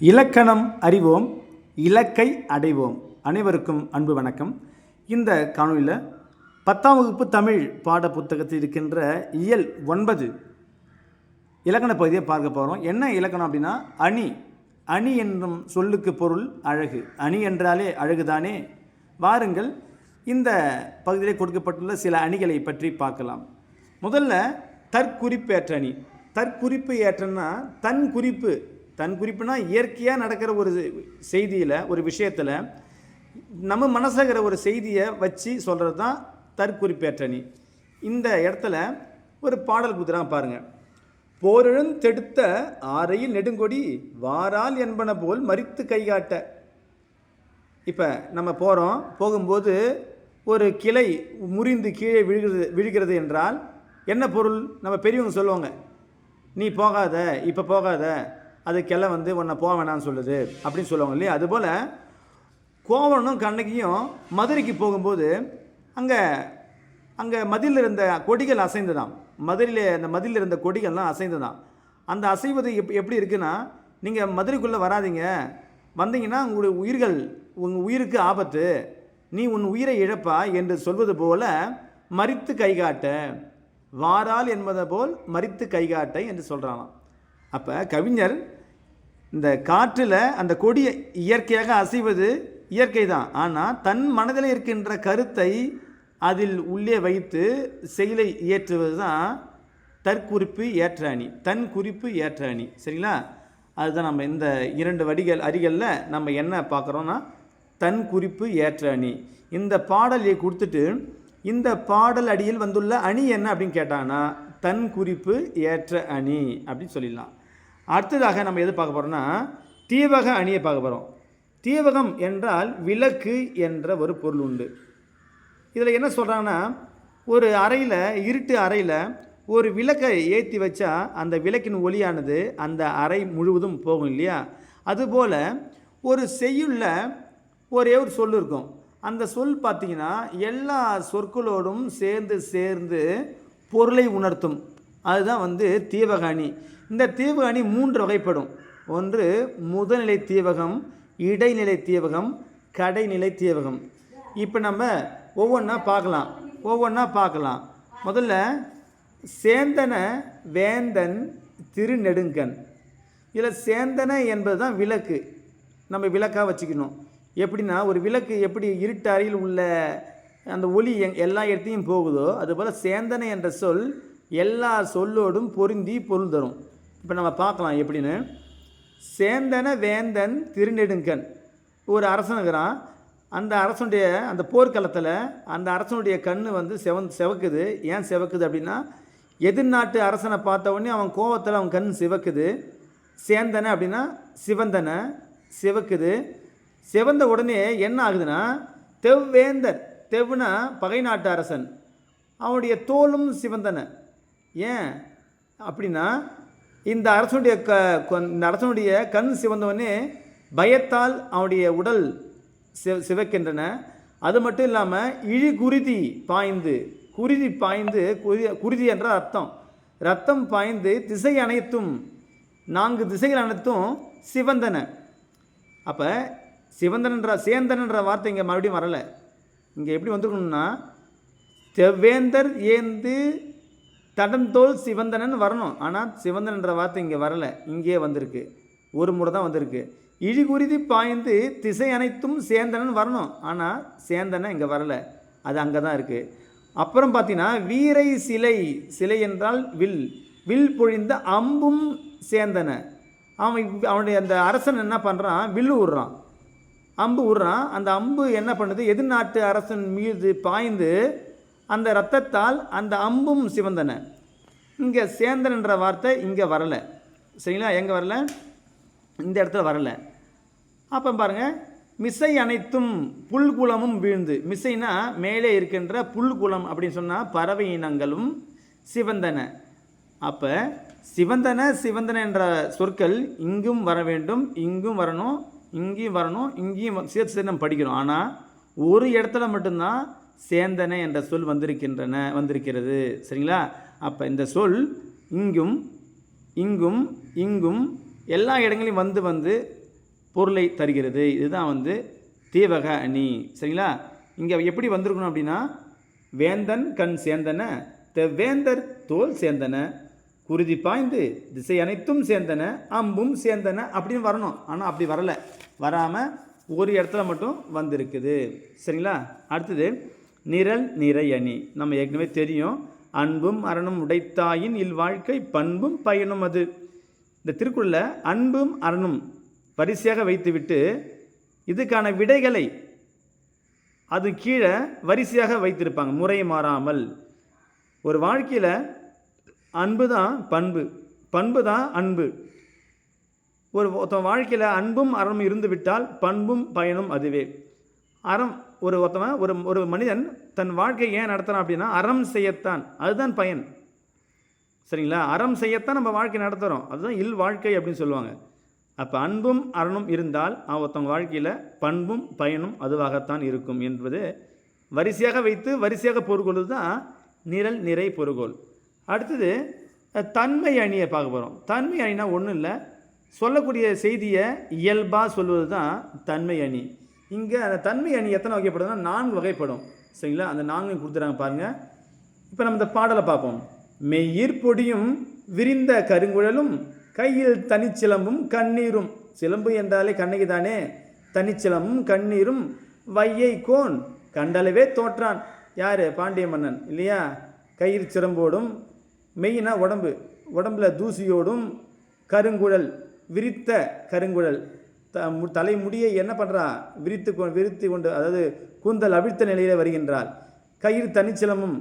இலக்கணம் அறிவோம் இலக்கை அடைவோம். அனைவருக்கும் அன்பு வணக்கம். இந்த காணொலியில் பத்தாம் வகுப்பு தமிழ் பாட புத்தகத்தில் இருக்கின்ற இயல் ஒன்பது இலக்கண பகுதியை பார்க்க போகிறோம் என்ன இலக்கணம் அப்படின்னா அணி. அணி என்னும் சொல்லுக்கு பொருள் அழகு. அணி என்றாலே அழகுதானே? வாருங்கள் இந்த பகுதியில் கொடுக்கப்பட்டுள்ள சில அணிகளை பற்றி பார்க்கலாம். முதல்ல தற்குறிப்பேற்ற அணி தற்குறிப்பு ஏற்றன்னா தன் குறிப்பு. தன் குறிப்புனா இயற்கையாக நடக்கிற ஒரு செய்தியில் ஒரு விஷயத்தில் நம்ம மனசுகிற ஒரு செய்தியை வச்சு சொல்கிறது தான் தற்குறிப்பேற்றணி இந்த இடத்துல ஒரு பாடல் குத்துறாங்க பாருங்கள் போரெழுந்தெடுத்த ஆரையில் நெடுங்கொடி வாரால் என்பன போல் மறித்து கைகாட்ட. இப்போ நம்ம போகிறோம் போகும்போது ஒரு கிளை முறிந்து கீழே விழுகிறது விழுகிறது என்றால் என்ன பொருள்? நம்ம பெரியவங்க சொல்லுவாங்க நீ போகாத இப்போ போகாத. அது கிளை வந்து உன்னை போக வேணாம்னு சொல்லுது அப்படின்னு சொல்லுவாங்க இல்லையா? அதுபோல் கோவனும் கண்ணகியும் மதுரைக்கு போகும்போது அங்கே அங்கே மதிலில் இருந்த கொடிகள் அசைந்துதான் மதுரையில் அந்த மதிலில் இருந்த கொடிகள்லாம் அசைந்துதான் அந்த அசைவது எப் எப்படி இருக்குன்னா நீங்கள் மதுரைக்குள்ளே வராதீங்க. வந்தீங்கன்னா உங்களுடைய உயிர்கள் உங்கள் உயிருக்கு ஆபத்து. நீ உன் உயிரை இழப்பா என்று சொல்வது போல மறித்து கைகாட்ட வாரால் என்பதை போல் மறித்து கைகாட்ட என்று சொல்கிறானாம் அப்போ கவிஞர் இந்த காற்றில் அந்த கொடியை இயற்கையாக அசைவது இயற்கை தான் ஆனால் தன் மனதில் இருக்கின்ற கருத்தை அதில் உள்ளே வைத்து செயலை இயற்றுவது தான் தற்குறிப்பு ஏற்ற அணி தன் குறிப்பு ஏற்ற அணி சரிங்களா? அதுதான் நம்ம இந்த இரண்டு வடிகள் அடிகளில் நம்ம என்ன பார்க்குறோன்னா தன் குறிப்பு ஏற்ற அணி இந்த பாடலை கொடுத்துட்டு இந்த பாடல் அடியில் வந்துள்ள அணி என்ன அப்படின்னு கேட்டாங்கன்னா தன் குறிப்பு ஏற்ற அணி அப்படின்னு சொல்லிடலாம். அடுத்ததாக நம்ம எது பார்க்க போகிறோம்னா தீவக அணியை பார்க்க போகிறோம் தீவகம் என்றால் விளக்கு என்ற ஒரு பொருள் உண்டு. இதில் என்ன சொல்கிறாங்கன்னா ஒரு அறையில் இருட்டு அறையில் ஒரு விளக்கை ஏற்றி வச்சா அந்த விளக்கின் ஒளியானது அந்த அறை முழுவதும் போகும் இல்லையா? அதுபோல் ஒரு செய்யுள்ள ஒரே ஒரு சொல் இருக்கும். அந்த சொல் பார்த்திங்கன்னா எல்லா சொற்களோடும் சேர்ந்து சேர்ந்து பொருளை உணர்த்தும். அதுதான் வந்து தீவக அணி. இந்த தீவு அணி மூன்று வகைப்படும். ஒன்று முதல்நிலை தீவகம் இடைநிலை தீவகம் கடைநிலை தீவகம். இப்போ நம்ம ஒவ்வொன்றா பார்க்கலாம். ஒவ்வொன்றா பார்க்கலாம். முதல்ல சேந்தன வேந்தன் திருநெடுங்கன். இதில் சேந்தன என்பது தான் விளக்கு. நம்ம விளக்காக வச்சுக்கணும். எப்படின்னா ஒரு விளக்கு எப்படி இருட்டு அறையில் உள்ள அந்த ஒளி எங் எல்லா இடத்தையும் போகுதோ அதுபோல் சேந்தனை என்ற சொல் எல்லா சொல்லோடும் பொருந்தி பொருள் தரும். இப்போ நம்ம பார்க்கலாம் எப்படின்னு. சேந்தன வேந்தன் திருநெடுங்கன். ஒரு அரசனுங்கிறான். அந்த அரசனுடைய அந்த போர்க்களத்தில் அந்த அரசனுடைய கண் வந்து செவன் செவக்குது. ஏன் செவக்குது அப்படின்னா எதிர்நாட்டு அரசனை பார்த்த உடனே அவன் கோவத்தில் அவன் கண் சிவக்குது. சேந்தனை அப்படின்னா சிவந்தனை சிவக்குது. சிவந்த உடனே என்ன ஆகுதுன்னா தெவ்வேந்தர். தெவ்னா பகை நாட்டு அரசன். அவனுடைய தோலும் சிவந்தனை. ஏன்? அப்படின்னா இந்த அரசனுடைய க இந்த அரசனுடைய கண் சிவந்தவனே பயத்தால் அவனுடைய உடல் சிவ சிவக்கின்றன. அது மட்டும் இல்லாமல் இழி குருதி பாய்ந்து குருதி பாய்ந்து குருதி குருதி என்ற அர்த்தம். ரத்தம் பாய்ந்து திசை அனைத்தும் நான்கு திசைகள் அனைத்தும் சிவந்தன. அப்போ சிவந்தனன்ற சேந்தனன்ற வார்த்தை இங்கே மறுபடியும் வரலை. இங்கே எப்படி வந்துருக்கணும்னா செவ்வேந்தர் ஏந்து தடந்தோல் சிவந்தனன் வரணும். ஆனால் சிவந்தனன்ற வார்த்தை இங்கே வரலை. இங்கே வந்திருக்கு. ஒரு முறை தான் வந்திருக்கு. இழிகுருதி பாய்ந்து திசை அனைத்தும் சேந்தனன் வரணும். ஆனால் சேந்தனை இங்கே வரலை. அது அங்கே தான் இருக்குது அப்புறம் பார்த்தீங்கன்னா வீரை சிலை. சிலை என்றால் வில். வில் பொழிந்த அம்பும் சேந்தன. அவன் அவனுடைய அந்த அரசன் என்ன பண்ணுறான் வில்லு விடுறான் அம்பு விடுறான் அந்த அம்பு என்ன பண்ணுது? எதிர்நாட்டு அரசன் மீது பாய்ந்து அந்த இரத்தத்தால் அந்த அம்பும் சிவந்தன. இங்கே சேந்தன்ன்ற வார்த்தை இங்கே வரலை. சரிங்களா? எங்கே வரல? இந்த இடத்துல வரலை. அப்போ பாருங்கள் மிசை அனைத்தும் புல்குளமும் வீழ்ந்து. மிசைனா மேலே இருக்கின்ற புல்குளம் அப்படின்னு சொன்னால் பறவை இனங்களும் சிவந்தன. அப்போ சிவந்தன சிவந்தன என்ற சொற்கள் இங்கும் வர வேண்டும் இங்கும் வரணும் இங்கேயும் வரணும் இங்கேயும் வ- சேர்த்து சேர்த்து நம்ம படிக்கிறோம். ஆனால் ஒரு இடத்துல மட்டும்தான் சேந்தன என்ற சொல் வந்திருக்கின்றன வந்திருக்கிறது. சரிங்களா? அப்போ இந்த சொல் இங்கும் இங்கும் இங்கும் எல்லா இடங்களையும் வந்து வந்து பொருளை தருகிறது. இதுதான் வந்து தீவக அணி. சரிங்களா? இங்கே எப்படி வந்திருக்கணும் அப்படின்னா வேந்தன் கண் சேர்ந்தன வேந்தர் தோல் சேர்ந்தன குருதி பாய்ந்து திசை அனைத்தும் சேர்ந்தன அம்பும் சேர்ந்தன அப்படின்னு வரணும். ஆனால் அப்படி வரலை. வராமல் ஒரு இடத்துல மட்டும் வந்திருக்குது. சரிங்களா? அடுத்தது நிரல் நிறையணி. நம்ம ஏற்கனவே தெரியும். அன்பும் அறனும் உடைத்தாயின் இல்வாழ்க்கை பண்பும் பயனும் அது. இந்த திருக்குறளில் அன்பும் அறனும் வரிசையாக வைத்துவிட்டு இதுக்கான விடைகளை அது கீழே வரிசையாக வைத்திருப்பாங்க. முறை மாறாமல். ஒரு வாழ்க்கையில் அன்பு தான் பண்பு. பண்பு தான் அன்பு. ஒரு ஒருத்தன் வாழ்க்கையில் அன்பும் அறமும் இருந்துவிட்டால் பண்பும் பயனும் அதுவே. அறம் ஒரு ஒருத்தவன் ஒரு ஒரு மனிதன் தன் வாழ்க்கையை ஏன் நடத்துகிறான் அப்படின்னா அறம் செய்யத்தான். அதுதான் பயன். சரிங்களா? அறம் செய்யத்தான் நம்ம வாழ்க்கை நடத்துகிறோம் அதுதான் இல் வாழ்க்கை அப்படின்னு சொல்லுவாங்க. அப்போ அன்பும் அறனும் இருந்தால் அவன் ஒருத்தவங்க வாழ்க்கையில் பண்பும் பயனும் அதுவாகத்தான் இருக்கும் என்பது வரிசையாக வைத்து வரிசையாக பொறுகொள்வது தான் நிரல் நிறை பொறுகோள். அடுத்தது தன்மை அணியை பார்க்க போகிறோம் தன்மை அணினா ஒன்றும் இல்லை சொல்லக்கூடிய செய்தியை இயல்பாக சொல்வது தான் தன்மை அணி. இங்கே அந்த தன்மை அணி எத்தனை வகைப்படுதுன்னா நான்கு வகைப்படும். சரிங்களா? அந்த நான்கையும் கொடுத்துறாங்க பாருங்கள் இப்போ நம்ம இந்த பாடலை பார்ப்போம். மெய்யிற் பொடியும் விரிந்த கருங்குழலும் கையில் தனிச்சிலம்பும் கண்ணீரும். சிலம்பு என்றாலே கண்ணகி தானே? தனிச்சிலம்பும் கண்ணீரும் வையை கோன் கண்டளவே தோற்றான். யார்? பாண்டிய மன்னன் இல்லையா? கயிறு சிலம்போடும் மெய்னா உடம்பு. உடம்பில் தூசியோடும் கருங்குழல் விரித்த கருங்குழல். த மு- தலைமுடியை என்ன பண்ணுறா விரித்து கொ விரித்து கொண்டு அதாவது கூந்தல் அவிழ்த்த நிலையில் வருகின்றாள். கயிறு தனிச்சிலமும்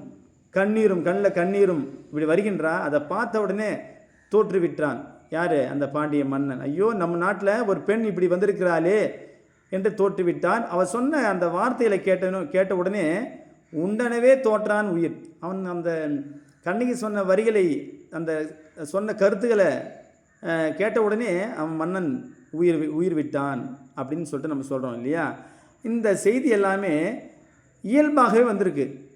கண்ணீரும் கண்ணில் கண்ணீரும் இப்படி வருகின்றா? அதை பார்த்த உடனே தோற்றுவிட்டான். யார்? அந்த பாண்டிய மன்னன். ஐயோ நம்ம நாட்டில் ஒரு பெண் இப்படி வந்திருக்கிறாளே என்று தோற்றுவிட்டான். அவர் சொன்ன அந்த வார்த்தைகளை கேட்டனும் கேட்ட உடனே உண்டனவே தோற்றான் உயிர். அவன் அந்த கண்ணகி சொன்ன வரிகளை அந்த சொன்ன கருத்துக்களை கேட்ட உடனே அவன் மன்னன் உயிர் வி- உயிர் விட்டான் அப்படின்னு சொல்லிட்டு நம்ம சொல்கிறோம் இல்லையா? இந்த செய்தி எல்லாமே இயல்பாகவே வந்திருக்கு.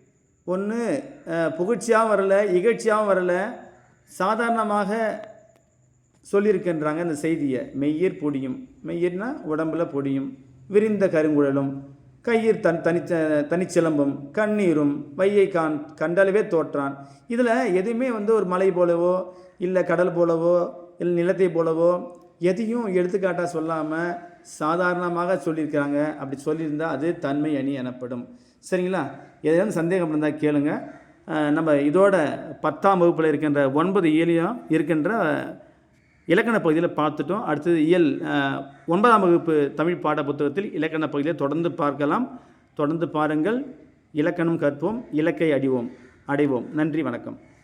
ஒன்று புகழ்ச்சியாகவும் வரல இகழ்ச்சியாகவும் வரல. சாதாரணமாக சொல்லியிருக்கின்றாங்க இந்த செய்தியை. மெய்யர் பொடியும். மெய்யர்னா உடம்புல பொடியும். விரிந்த கருங்குழலும். கையீர் தன் தனிச்ச தனிச்சிலம்பும். கண்ணீரும். வையை கான் கண்டாலவே தோற்றான். இதில் எதுவுமே வந்து ஒரு மலை போலவோ இல்லை கடல் போலவோ இல்லை நிலத்தை போலவோ எதையும் எடுத்துக்காட்டாக சொல்லாமல் சாதாரணமாக சொல்லியிருக்கிறாங்க. அப்படி சொல்லியிருந்தால் அது தன்மை அணி எனப்படும். சரிங்களா? எதாவது சந்தேகம் இருந்தால் கேளுங்க. நம்ம இதோட பத்தாம் வகுப்பில் இருக்கின்ற ஒன்பது இயலியும் இருக்கின்ற இலக்கண பகுதியில் பார்த்துட்டோம். அடுத்தது இயல் ஒன்பதாம் வகுப்பு தமிழ் பாட புத்தகத்தில் இலக்கண பகுதியில் தொடர்ந்து பார்க்கலாம். தொடர்ந்து பாருங்கள். இலக்கணம் கற்போம். இலக்கை அடிவோம். அடைவோம். நன்றி வணக்கம்.